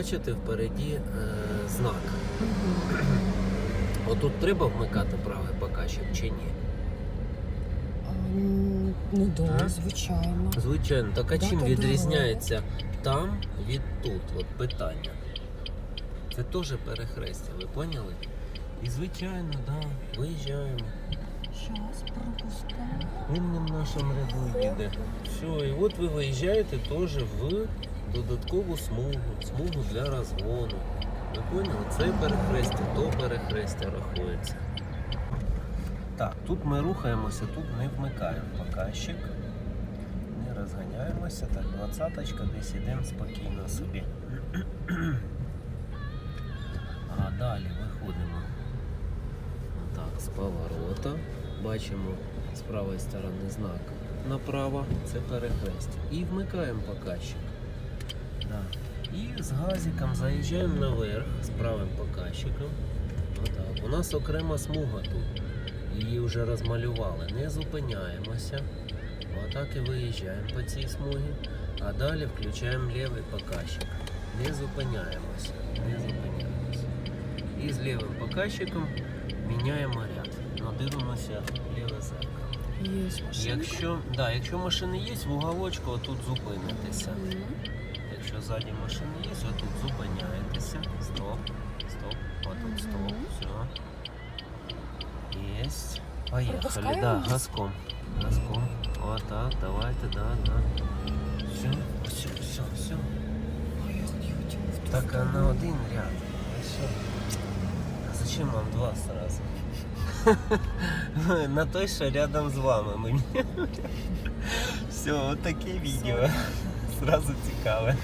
Бачите впереді е, знак. Отут треба вмикати правий показчик чи ні? М, Ну М? да, звичайно. Звичайно, так а Да, чим та відрізняється там від тут? От питання. Це теж перехрестя, ви поняли? І звичайно, да, виїжджаємо. Щас пропускаю. Він не в нашому ряду їде. Все, і от ви виїжджаєте теж в додаткову смугу, смугу для розгону. Ви поняли? Це перехрестя, то перехрестя рахується. Так, тут ми рухаємося, тут не вмикаємо показчик. Не розганяємося. Так, двадцяточка, десь ідемо спокійно собі. А далі виходимо. Так, з поворота. Бачимо з правої сторони знак направо, це перехрестя. І вмикаємо показчик. Да. І з газиком заїжджаємо наверх з правим показчиком. Отак. У нас окрема смуга тут. Її вже розмалювали. Не зупиняємося. Отак і виїжджаємо по цій смугі. А далі включаємо лівий показчик. Не зупиняємося. Не зупиняємося. І з лівим показчиком міняємо ряд. Надивимося ліве зеркало. Є. Якщо, да, якщо машини є, в уголочку отут зупинитися. Мгм. Якщо ззаді машини є, отут зупиняєтеся. Стоп, стоп, отут стоп, Мгм. все. Єсть. Поїхали, Пропускаємо? да, газком. Газком. Отак, давайте, да, да. Все, все, все, все. А я хотіла в ту Так, а сторону. на один ряд. Все. А зачем вам два сразу? На той, що рядом з вами мені. Все, от таке відео. Сразу цікаве.